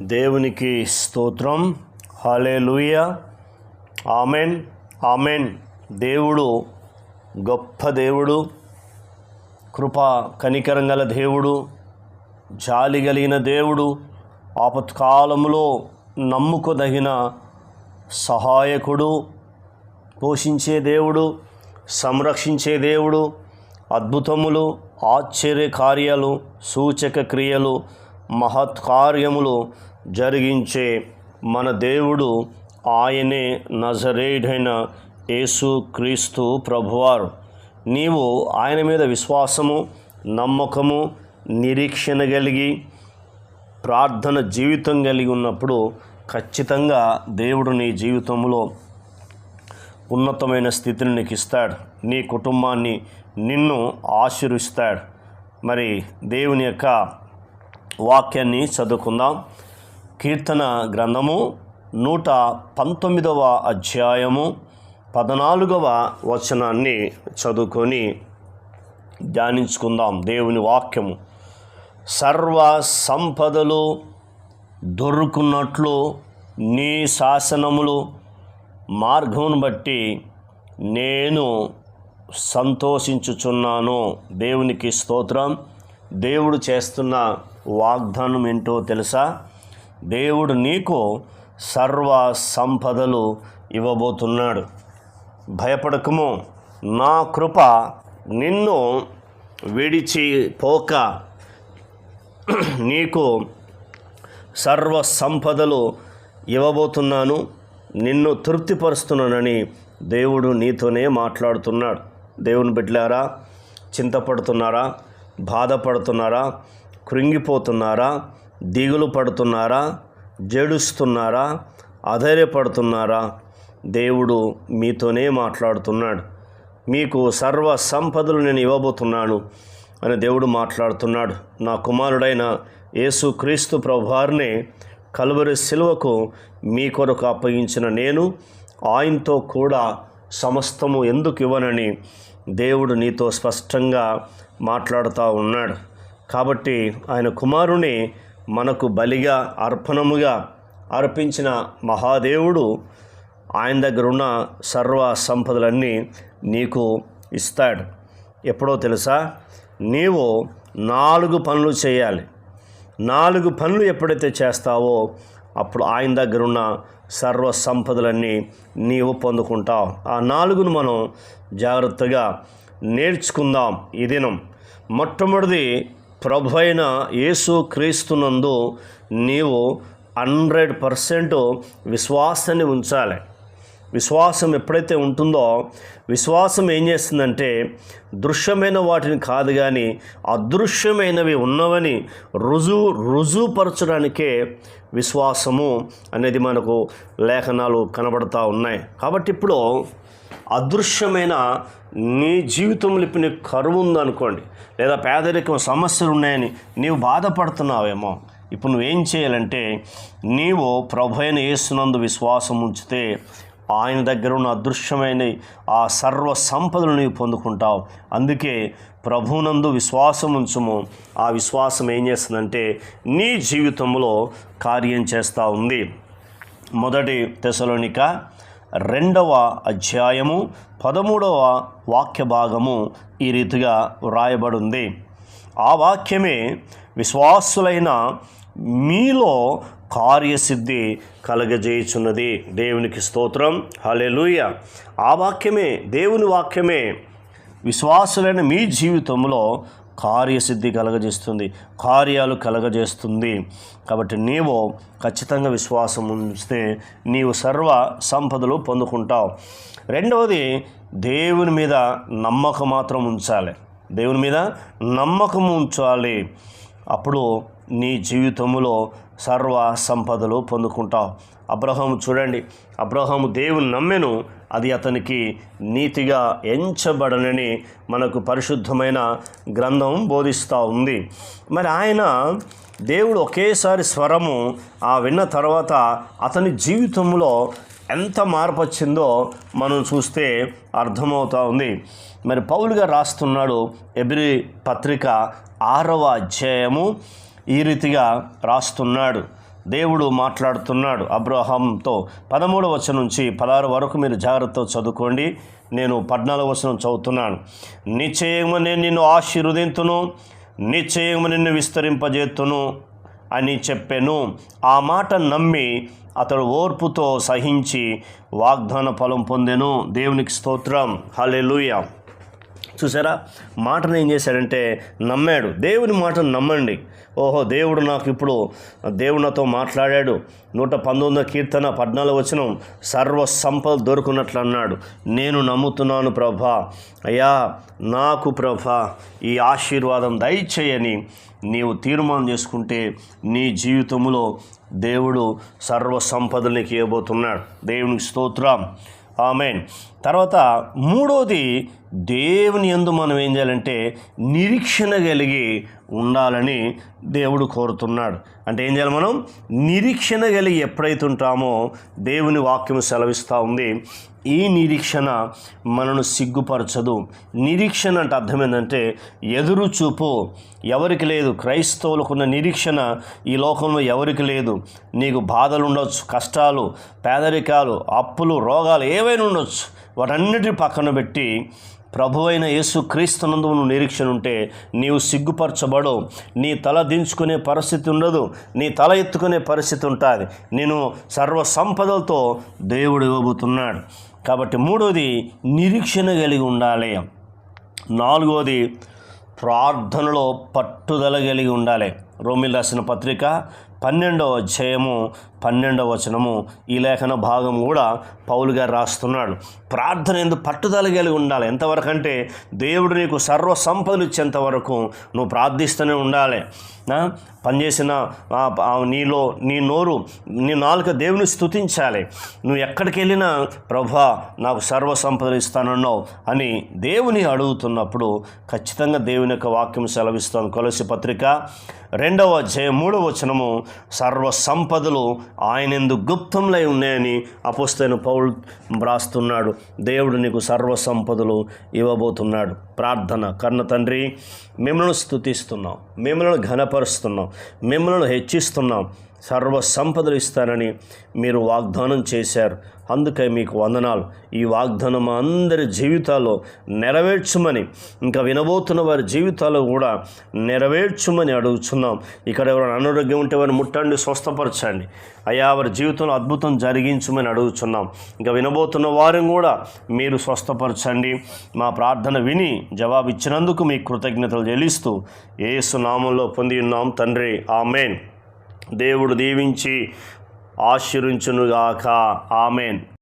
దేవునికి స్తోత్రం. హలే లూయ ఆమెన్. ఆమెన్. దేవుడు గొప్ప దేవుడు. కృప కనికరం గల దేవుడు. జాలి కలిగిన దేవుడు. ఆపత్కాలంలో నమ్ముకోదగిన సహాయకుడు. పోషించే దేవుడు. సంరక్షించే దేవుడు. అద్భుతములు ఆశ్చర్య కార్యాలు సూచక క్రియలు మహత్కార్యములు జరిగించే మన దేవుడు ఆయనే నజరేడైన యేసు క్రీస్తు ప్రభువారు. నీవు ఆయన మీద విశ్వాసము నమ్మకము నిరీక్షణ కలిగి ప్రార్థన జీవితం కలిగి ఉన్నప్పుడు ఖచ్చితంగా దేవుడు నీ జీవితంలో ఉన్నతమైన స్థితిని నీకు ఇస్తాడు. నీ కుటుంబాన్ని నిన్ను ఆశీర్విస్తాడు. మరి దేవుని యొక్క వాక్యాన్ని చదువుకుందాం. కీర్తన గ్రంథము నూట పంతొమ్మిదవ అధ్యాయము పద్నాలుగవ వచనాన్ని చదువుకొని ధ్యానించుకుందాం. దేవుని వాక్యము. సర్వ సంపదలు దొరుకున్నట్లు నీ శాసనములు మార్గమును బట్టి నేను సంతోషించుచున్నాను. దేవునికి స్తోత్రం. దేవుడు చేస్తున్న వాగ్దానం ఏంటో తెలుసా? దేవుడు నీకు సర్వ సంపదలు ఇవ్వబోతున్నాడు. భయపడకము. నా కృప నిన్ను విడిచిపోక నీకు సర్వ సంపదలు ఇవ్వబోతున్నాను. నిన్ను తృప్తిపరుస్తున్నానని దేవుడు నీతోనే మాట్లాడుతున్నాడు. దేవుని బిడ్డలారా చింతపడుతున్నారా బాధపడుతున్నారా? కృంగిపోతున్నారా? దిగులు పడుతున్నారా? జడుస్తున్నారా? అధైర్యపడుతున్నారా? దేవుడు మీతోనే మాట్లాడుతున్నాడు. మీకు సర్వ సంపదలు నేను ఇవ్వబోతున్నాను అని దేవుడు మాట్లాడుతున్నాడు. నా కుమారుడైన యేసు క్రీస్తు ప్రభువారిని కలువరి శిలువకు మీ కొరకు అప్పగించిన నేను ఆయనతో కూడా సమస్తము ఎందుకు ఇవ్వనని దేవుడు నీతో స్పష్టంగా మాట్లాడుతూ ఉన్నాడు. కాబట్టి ఆయన కుమారుని మనకు బలిగా అర్పణముగా అర్పించిన మహాదేవుడు ఆయన దగ్గర ఉన్న సర్వ సంపదలన్నీ నీకు ఇస్తాడు. ఎప్పుడో తెలుసా? నీవు నాలుగు పనులు చేయాలి. నాలుగు పనులు ఎప్పుడైతే చేస్తావో అప్పుడు ఆయన దగ్గర ఉన్న సర్వ సంపదలన్నీ నీవు పొందుకుంటావు. ఆ నాలుగును మనం జాగ్రత్తగా నేర్చుకుందాం ఈ దినం. మొట్టమొదటిది ప్రభు అయిన యేసు క్రీస్తునందు నీవు హండ్రెడ్ పర్సెంట్ విశ్వాసాన్ని ఉంచాలి. విశ్వాసం ఎప్పుడైతే ఉంటుందో విశ్వాసం ఏం చేస్తుందంటే దృశ్యమైన వాటిని కాదు కానీ అదృశ్యమైనవి ఉన్నవని రుజువు రుజువుపరచడానికే విశ్వాసము అనేది మనకు లేఖనాలు కనబడతా ఉన్నాయి. కాబట్టి ఇప్పుడు అదృశ్యమైన నీ జీవితంలో ఇప్పుడు నీకు కరువు ఉందనుకోండి లేదా పేదరికం సమస్యలు ఉన్నాయని నీవు బాధపడుతున్నావేమో ఇప్పుడు నువ్వేం చేయాలంటే నీవు ప్రభు అయిన యేసునందు విశ్వాసం ఉంచితే ఆయన దగ్గర ఉన్న అదృశ్యమైన ఆ సర్వ సంపదలు నీవు పొందుకుంటావు. అందుకే ప్రభునందు విశ్వాసం ఉంచుము. ఆ విశ్వాసం ఏం చేస్తుందంటే నీ జీవితంలో కార్యం చేస్తూ ఉంది. మొదటి తెసలోనిక రెండవ అధ్యాయము పదమూడవ వాక్య భాగము ఈ రీతిగా వ్రాయబడింది. ఆ వాక్యమే విశ్వాసులైన మీలో కార్యసిద్ధి కలగజేయుచున్నది. దేవునికి స్తోత్రం. హలెలుయ ఆ వాక్యమే దేవుని వాక్యమే విశ్వాసులైన మీ జీవితంలో కార్యసిద్ధి కలగజేస్తుంది. కార్యాలు కలగజేస్తుంది. కాబట్టి నీవు ఖచ్చితంగా విశ్వాసం ఉంచితే నీవు సర్వ సంపదలు పొందుకుంటావు. రెండవది దేవుని మీద నమ్మకం మాత్రం ఉంచాలి. దేవుని మీద నమ్మకం ఉంచాలి. అప్పుడు నీ జీవితంలో సర్వ సంపదలు పొందుకుంటావు. అబ్రహం చూడండి అబ్రహం దేవుని నమ్మెను అది అతనికి నీతిగా ఎంచబడనని మనకు పరిశుద్ధమైన గ్రంథం బోధిస్తూ ఉంది. మరి ఆయన దేవుడు ఒకేసారి స్వరము ఆ విన్న తర్వాత అతని జీవితంలో ఎంత మార్పు వచ్చిందో మనం చూస్తే అర్థమవుతా ఉంది. మరి పౌలుగా రాస్తున్నాడు ఎబ్రి పత్రిక ఆరవ అధ్యాయము ఈ రీతిగా రాస్తున్నాడు. దేవుడు మాట్లాడుతున్నాడు. అబ్రహాంతో పదమూడవ వచనం నుంచి పదహారు వరకు మీరు జాగ్రత్త చదువుకోండి. నేను పద్నాలుగు వచనం చదువుతున్నాను. నిశ్చయము నేను నిన్ను ఆశీర్వదింతును నిశ్చయము నిన్ను విస్తరింపజేతును అని చెప్పాను. ఆ మాట నమ్మి అతడు ఓర్పుతో సహించి వాగ్దాన ఫలం పొందెను. దేవునికి స్తోత్రం. హల్లెలూయా. చూసారా? మాటను ఏం చేశాడంటే నమ్మాడు. దేవుని మాటను నమ్మండి. ఓహో దేవుడు నాకు ఇప్పుడు దేవుడు నాతో మాట్లాడాడు. నూట పంతొమ్మిదో కీర్తన పద్నాలుగు వచనం సర్వ సంపద దొరుకున్నట్లు అన్నాడు. నేను నమ్ముతున్నాను ప్రభా. అయ్యా నాకు ప్రభా ఈ ఆశీర్వాదం దయచేయని నీవు తీర్మానం చేసుకుంటే నీ జీవితంలో దేవుడు సర్వ సంపదలకి ఇవ్వబోతున్నాడు. దేవునికి స్తోత్రం. ఆమెన్. తర్వాత మూడోది దేవుని యందు మనం ఏం చేయాలంటే నిరీక్షణ కలిగి ఉండాలని దేవుడు కోరుతున్నాడు. అంటే ఏం చేయాలి మనం? నిరీక్షణ కలిగి ఎప్పుడైతే ఉంటామో దేవుని వాక్యం సెలవిస్తూ ఉంది. ఈ నిరీక్షణ మనను సిగ్గుపరచదు. నిరీక్షణ అంటే అర్థం ఏంటంటే ఎదురు చూపు. ఎవరికి లేదు. క్రైస్తవులకున్న నిరీక్షణ ఈ లోకంలో ఎవరికి లేదు. నీకు బాధలు ఉండొచ్చు కష్టాలు పేదరికాలు అప్పులు రోగాలు ఏవైనా ఉండొచ్చు. వాటన్నిటి పక్కన పెట్టి ప్రభు అయిన యేసు క్రీస్తునందు నువ్వు నిరీక్షణ ఉంటే నీవు సిగ్గుపరచబడవు నీ తల దించుకునే పరిస్థితి ఉండదు. నీ తల ఎత్తుకునే పరిస్థితి ఉంటుంది. నేను సర్వ సంపదలతో దేవుడు ఇవ్వబోతున్నాడు. కాబట్టి మూడోది నిరీక్షణ కలిగి ఉండాలి. నాలుగోది ప్రార్థనలో పట్టుదల కలిగి ఉండాలి. రోమిల్ రాసిన పత్రిక పన్నెండవ అధ్యాయము పన్నెండవ వచనము. ఈ లేఖన భాగం కూడా పౌలు గారు రాస్తున్నాడు. ప్రార్థన ఎందుకు పట్టుదల కలిగి ఉండాలి. ఎంతవరకు అంటే దేవుడు నీకు సర్వ సంపదలు ఇచ్చేంత వరకు నువ్వు ప్రార్థిస్తూనే ఉండాలి. పనిచేసిన నీలో నీ నోరు నీ నాలుక దేవుని స్తుతించాలి. నువ్వు ఎక్కడికి వెళ్ళినా ప్రభా నాకు సర్వ సంపదలు ఇస్తానన్నావు అని దేవుని అడుగుతున్నప్పుడు ఖచ్చితంగా దేవుని యొక్క వాక్యం సెలవిస్తాను. కొలసి పత్రిక రెండవ అధ్యాయం మూడవ వచనము. సర్వ సంపదలు ఆయనందు గుప్తంలై ఉన్నాయని అపుస్తైన పౌలు వ్రాస్తున్నాడు. దేవుడు నీకు సర్వ సంపదలు ఇవ్వబోతున్నాడు. ప్రార్థన కర్ణ తండ్రి మిమ్మల్ని స్తుతిస్తున్నాం. మిమ్మల్ని ఘనపరుస్తున్నాం. మిమ్మల్ని హెచ్చిస్తున్నాం. సర్వ సంపదలు ఇస్తానని మీరు వాగ్దానం చేశారు. అందుకే మీకు వందనాలు. ఈ వాగ్దానం అందరి జీవితాల్లో నెరవేర్చుమని ఇంకా వినబోతున్న వారి జీవితాల్లో కూడా నెరవేర్చుమని అడుగుతున్నాం ఇక్కడ ఎవరైనా అనారోగ్యం ఉంటే వారిని ముట్టండి స్వస్థపరచండి. అయ్యా వారి జీవితంలో అద్భుతం జరిగించమని అడుగుతున్నాం ఇంకా వినబోతున్న వారిని కూడా మీరు స్వస్థపరచండి. మా ప్రార్థన విని జవాబు ఇచ్చినందుకు మీ కృతజ్ఞతలు చెల్లిస్తూ ఏసునామంలో పొంది ఉన్నాం తండ్రి. ఆమెన్. దేవుడు దీవించి ఆశీర్వించునుగాక. ఆమెన్.